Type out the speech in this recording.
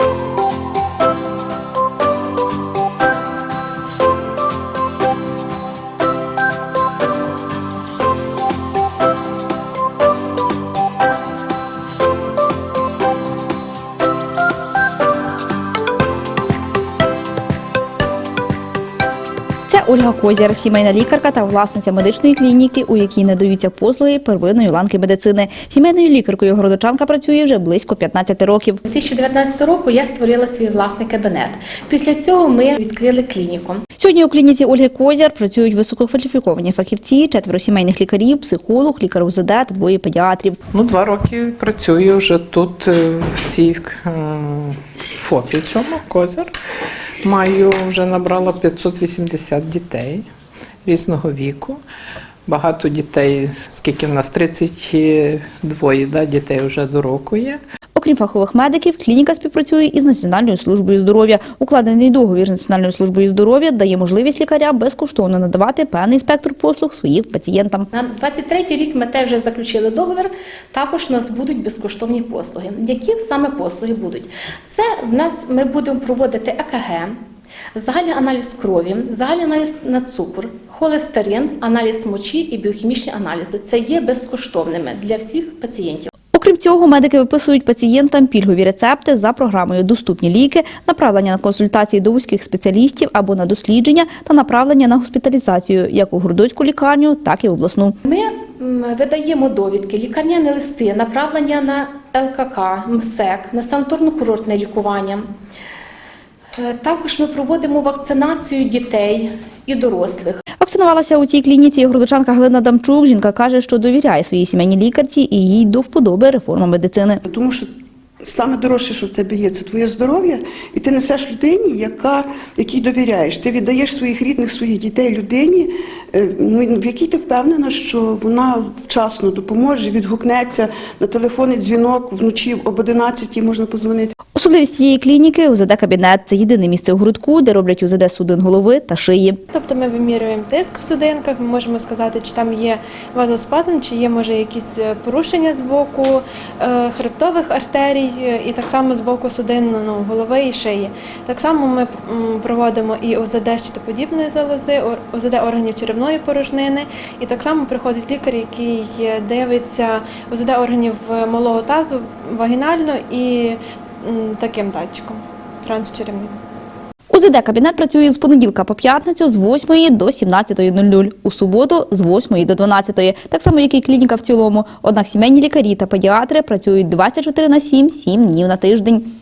Це Ольга Козір, сімейна лікарка та власниця медичної клініки, у якій надаються послуги первинної ланки медицини. Сімейною лікаркою городочанка працює вже близько 15 років. 2019 року я створила свій власний кабінет. Після цього ми відкрили клініку. Сьогодні у клініці Ольги Козір працюють висококваліфіковані фахівці, четверо сімейних лікарів, психолог, лікар УЗД та двоє педіатрів. Ну, два роки працюю вже тут, е, в цій е, ФОПі цьому козир. Маю вже набрала 580 дітей різного віку. Багато дітей, скільки в нас 32 да, дітей вже до року є. Окрім фахових медиків, клініка співпрацює із Національною службою здоров'я. Укладений договір з Національною службою здоров'я дає можливість лікарям безкоштовно надавати певний спектр послуг своїм пацієнтам. На 23 рік ми теж вже заключили договір. Також у нас будуть безкоштовні послуги. Які саме послуги будуть? Це в нас ми будемо проводити ЕКГ. Загальний аналіз крові, загальний аналіз на цукор, холестерин, аналіз мочі і біохімічні аналізи. Це є безкоштовними для всіх пацієнтів. Цього, медики виписують пацієнтам пільгові рецепти за програмою Доступні ліки, направлення на консультації до вузьких спеціалістів або на дослідження та направлення на госпіталізацію як у Гордоцьку лікарню, так і в обласну. Ми видаємо довідки, лікарняні листи, направлення на ЛКК, МСЕК, на санаторно-курортне лікування. Е, Також ми проводимо вакцинацію дітей і дорослих. Вакцинувалася у цій клініці городочанка Галина Дамчук. Жінка каже, що довіряє своїй сімейній лікарці і їй до вподоби реформа медицини. Тому що саме дорожче, що в тебе є, це твоє здоров'я, і ти несеш людині, яка, якій довіряєш. Ти віддаєш своїх рідних, своїх дітей людині, в якій ти впевнена, що вона вчасно допоможе, відгукнеться на телефонний дзвінок вночі об 11 можна позвонити. Особливість цієї клініки УЗД кабінет. Це єдине місце у городку, де роблять УЗД судин голови та шиї. Тобто ми вимірюємо тиск в судинках, ми можемо сказати, чи там є вазоспазм, чи є може якісь е, порушення з боку е, хребтових артерій, е, і так само з боку судин ну, голови і шиї. Так само ми проводимо і ОЗД щитоподібної залози, ОЗД органів черевної порожнини, і так само приходить лікар, який е, дивиться ОЗД органів е, малого тазу вагінально і таким датчиком трансчеревним. УЗД кабінет працює з понеділка по п'ятницю з 8 до 17.00, у суботу з 8 до 12, так само як і клініка в цілому. Однак сімейні лікарі та педіатри працюють 24 на 7, 7 днів на тиждень.